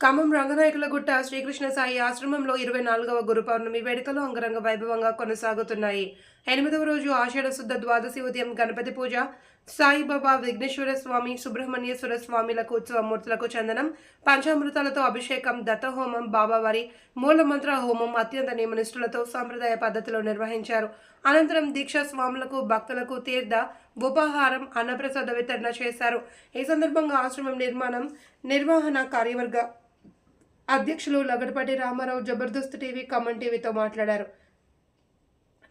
ఖమ్మం రంగనాయకులగుట్ట శ్రీకృష్ణ సాయి ఆశ్రమంలో ఇరవై నాలుగవ గురు పౌర్ణమి వేడుకలు అంగరంగ వైభవంగా కొనసాగుతున్నాయి. ఎనిమిదవ రోజు ఆషాఢ శుద్ధ ద్వాదశి ఉదయం గణపతి పూజ సాయిబాబా విఘ్నేశ్వర స్వామి సుబ్రహ్మణ్యేశ్వర స్వామిలకు ఉత్సవమూర్తులకు చందనం పంచామృతాలతో అభిషేకం దత్తహోమం బాబావారి మూలమంత్ర హోమం అత్యంత నియమనిష్ఠులతో సాంప్రదాయ పద్ధతిలో నిర్వహించారు. అనంతరం దీక్షా స్వాములకు భక్తులకు తీర్థ ఉపాహారం అన్నప్రసాద వితరణ చేశారు. ఈ సందర్భంగా ఆశ్రమం నిర్మాణం నిర్వహణ కార్యవర్గ అధ్యక్షులు లగడపాటి రామారావు జబర్దస్త్ టీవీ కమన్ టీవీతో మాట్లాడారు.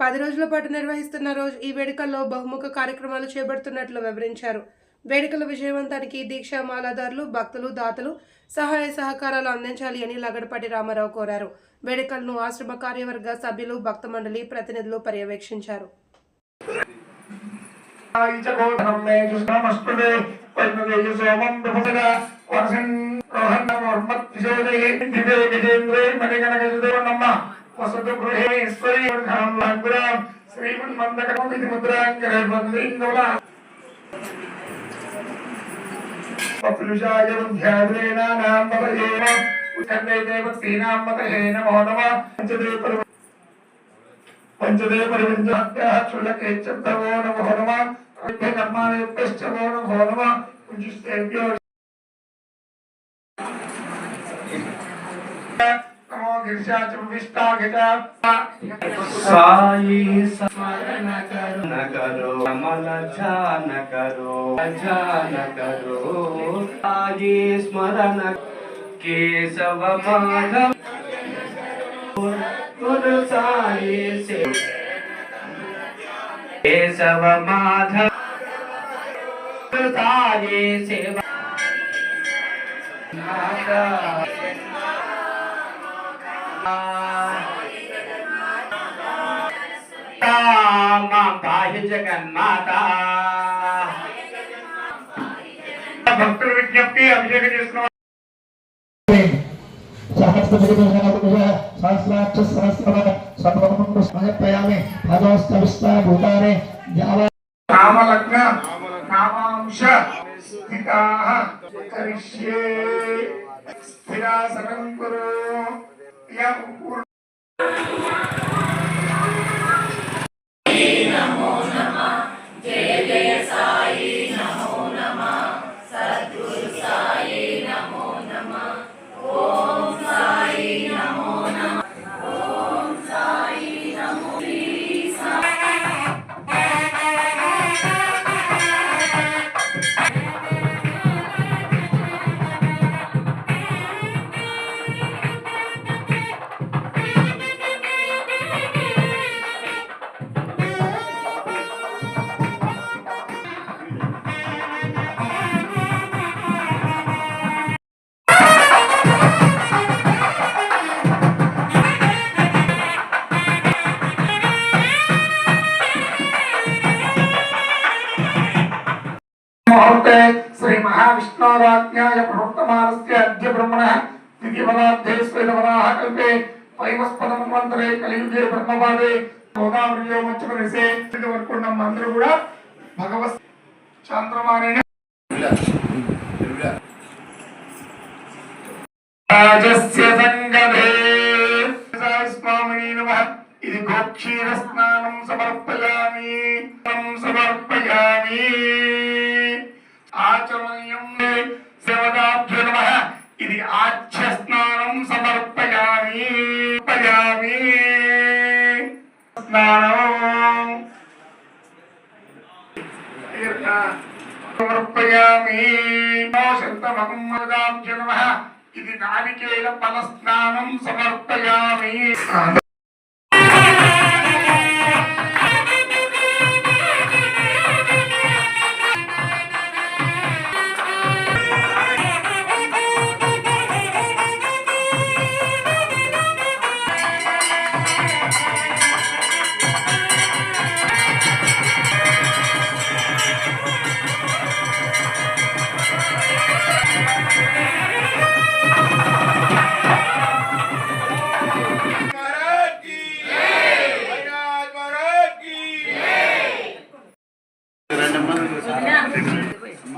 పది రోజుల పాటు నిర్వహిస్తున్న రోజు ఈ వేడుకల్లో బహుముఖ కార్యక్రమాలు చేపడుతున్నట్లు వివరించారు. వేడుకల విజయవంతానికి దీక్ష మాలాదారులు భక్తులు దాతలు సహాయ సహకారాలు అందించాలి అని లగడపాటి రామారావు కోరారు. వేడుకలను ఆశ్రమ కార్యవర్గ సభ్యులు భక్త మండలి ప్రతినిధులు పర్యవేక్షించారు. ఘోషణం మే వసతు గృహే ఈశ్వరీ పపులుషాయ పదయేమ దేవతీనాం నమో చుల్లకే చబ్దవో నమో నమః Cumhurbaşkanı Kılıçdaroğlu'nun konuma ucuz sevgi Sai स्मरण करो, न करो, कमल छा करो छा करो। साई स्मरण केशव माधव, गुरु साई से। केशव माधव गुरु साई सेवा మాం పాహి జగన్మాత భక్తుల విజ్ఞప్తి అభిషేకం చేసుకున్న సహస్రాక్ష సహస్ర సర్వముందు సమర్పయామి భగవస్తవిస్తా భూతానే యావ कामांश स्थिताः करिष्ये स्थिरासनं कुरु। నవరాహ కల్పే పైవస్పదమంతరే కలియుగే బ్రహ్మవాదే గోదావరిలో మంచి వేసే వరకు ఉన్న అందరూ ఇది గోక్షీర స్నానం సమర్పయామి. సమర్పయామి. ఆచమనీయం సేవదా స్నానం సమర్పయామి ఇది నారికేల ఫల స్నానం సమర్పయామి.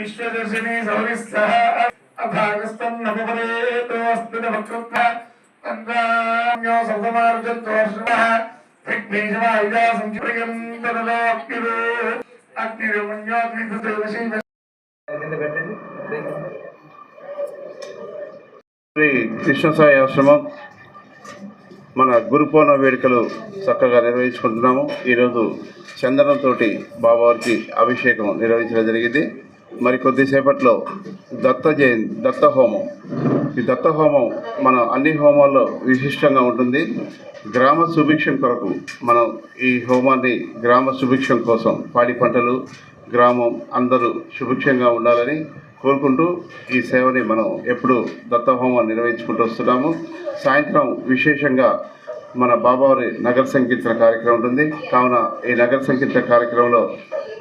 విశ్వదర్శిని సౌరిస్సః అభాగస్తన్నపదేతో అస్మిన తంద్రామ్యో అగ్నిరు శ్రీ కృష్ణసాయి ఆశ్రమం మన గురు పౌర్ణమి వేడుకలు చక్కగా నిర్వహించుకుంటున్నాము. ఈరోజు చందనంతో బాబావారికి అభిషేకం నిర్వహించడం జరిగింది. మరి కొద్దిసేపట్లో దత్త జయంతి దత్త హోమం. ఈ దత్త హోమం మన అన్ని హోమాల్లో విశిష్టంగా ఉంటుంది. గ్రామ సుభిక్షం కొరకు మనం ఈ హోమాన్ని గ్రామ సుభిక్షం కోసం పాడి పంటలు గ్రామం అందరూ సుభిక్షంగా ఉండాలని కోరుకుంటూ ఈ సేవని మనం ఎప్పుడు దత్తహోమం నిర్వహించుకుంటూ వస్తున్నాము. సాయంత్రం విశేషంగా మన బాబావారి నగర సంకీర్తన కార్యక్రమం ఉంటుంది. కావున ఈ నగర సంకీర్తన కార్యక్రమంలో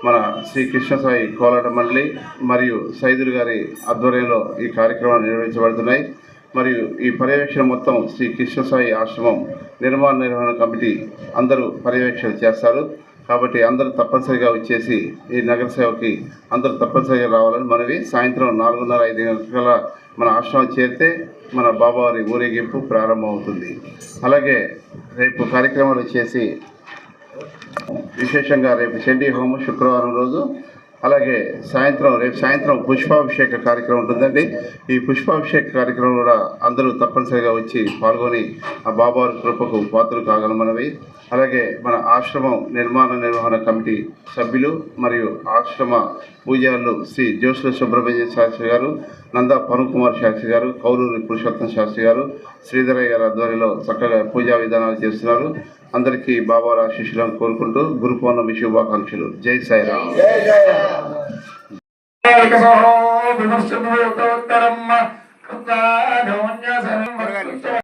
మన శ్రీ కృష్ణసాయి కోలాట మండలి మరియు సైదులు గారి ఆధ్వర్యంలో ఈ కార్యక్రమాలు నిర్వహించబడుతున్నాయి. మరియు ఈ పర్యవేక్షణ మొత్తం శ్రీ కృష్ణసాయి ఆశ్రమం నిర్మాణ నిర్వహణ కమిటీ అందరూ పర్యవేక్షణ చేస్తారు. కాబట్టి అందరూ తప్పనిసరిగా వచ్చేసి ఈ నగర సేవకి అందరూ తప్పనిసరిగా రావాలని మనవి. సాయంత్రం నాలుగున్నర ఐదు గంటల మన ఆశ్రమం చేరితే మన బాబావారి ఊరేగింపు ప్రారంభమవుతుంది. అలాగే రేపు కార్యక్రమాలు వచ్చేసి విశేషంగా రేపు చండీ హోమం శుక్రవారం రోజు అలాగే సాయంత్రం రేపు సాయంత్రం పుష్పాభిషేక కార్యక్రమం ఉంటుందండి. ఈ పుష్పాభిషేక కార్యక్రమం కూడా అందరూ తప్పనిసరిగా వచ్చి పాల్గొని ఆ బాబావారి కృపకు పాత్రలు కాగలమనవి. అలాగే మన ఆశ్రమం నిర్మాణ నిర్వహణ కమిటీ సభ్యులు మరియు ఆశ్రమ పూజారులు శ్రీ జోషుల సుబ్రహ్మణ్యం శాస్త్రి గారు నందా పవన్ కుమార్ శాస్త్రి గారు కౌలూరి పురుషోత్తం శాస్త్రి గారు శ్రీధరయ్య గారి ఆధ్వర్యంలో చక్కగా పూజా విధానాలు చేస్తున్నారు. అందరికీ బాబా ఆశీస్సులను కోరుకుంటూ గురు పౌర్ణమి శుభాకాంక్షలు. జై సాయిరామ్. విమర్శనం